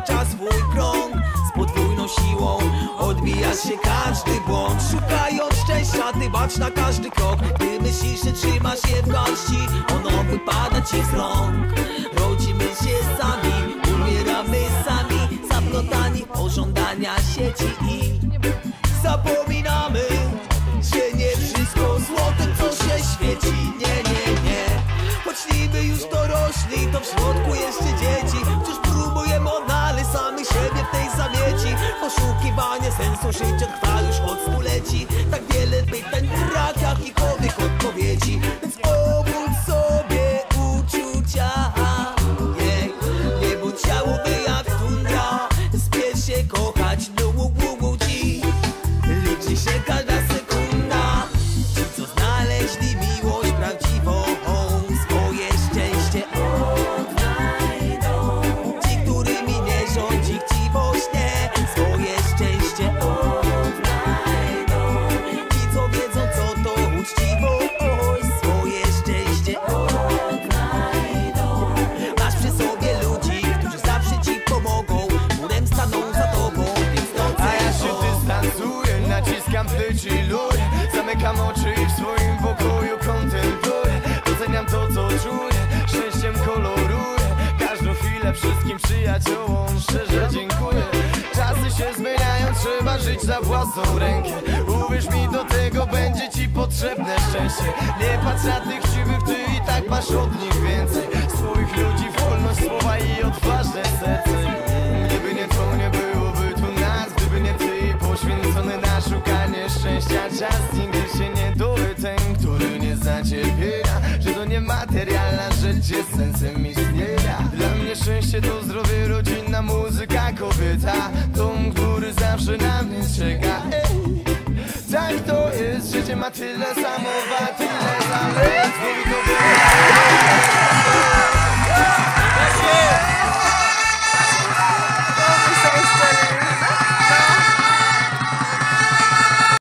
Zatacza swój krąg. Z podwójną siłą odbija się każdy błąd. Szukając szczęścia, ty bacz na każdy krok. Gdy myślisz, że trzymasz je w garści Ono wypada ci z rąk. Rodzimy się sami, umieramy sami. Zaplotani w pożądania sieci i Zapominamy, że nie wszystko złotem, co się świeci. Nie, nie, nie. Choć niby już dorośli, to w środku jeszcze Poszukiwanie sensu życia trwa już od stuleci. Tak wiele pytań, brak jakichkolwiek odpowiedzi luję Zamykam oczy i w swoim pokoju kontempluję Doceniam to co czuję, szczęściem koloruję. Każdą chwilę wszystkim przyjaciołom szczerze dziękuję. Czasy się zmieniają, trzeba żyć za własną rękę. Uwierz mi, do tego będzie ci potrzebne szczęście. Nie patrz na tych siwych, ty i tak masz od nich więcej. Swoich ludzi, wolność poświęcony na szukanie szczęścia. Czas Nigdy się nie dowie ten, który nie zna Że to niematerialna rzecz jest sensem istnienia. Dla mnie szczęście to zdrowie, rodzinna muzyka, kobieta. Dom, który zawsze na mnie czeka Ej, Tak to jest, życie ma tyle samo, tyle zalet. Mówi to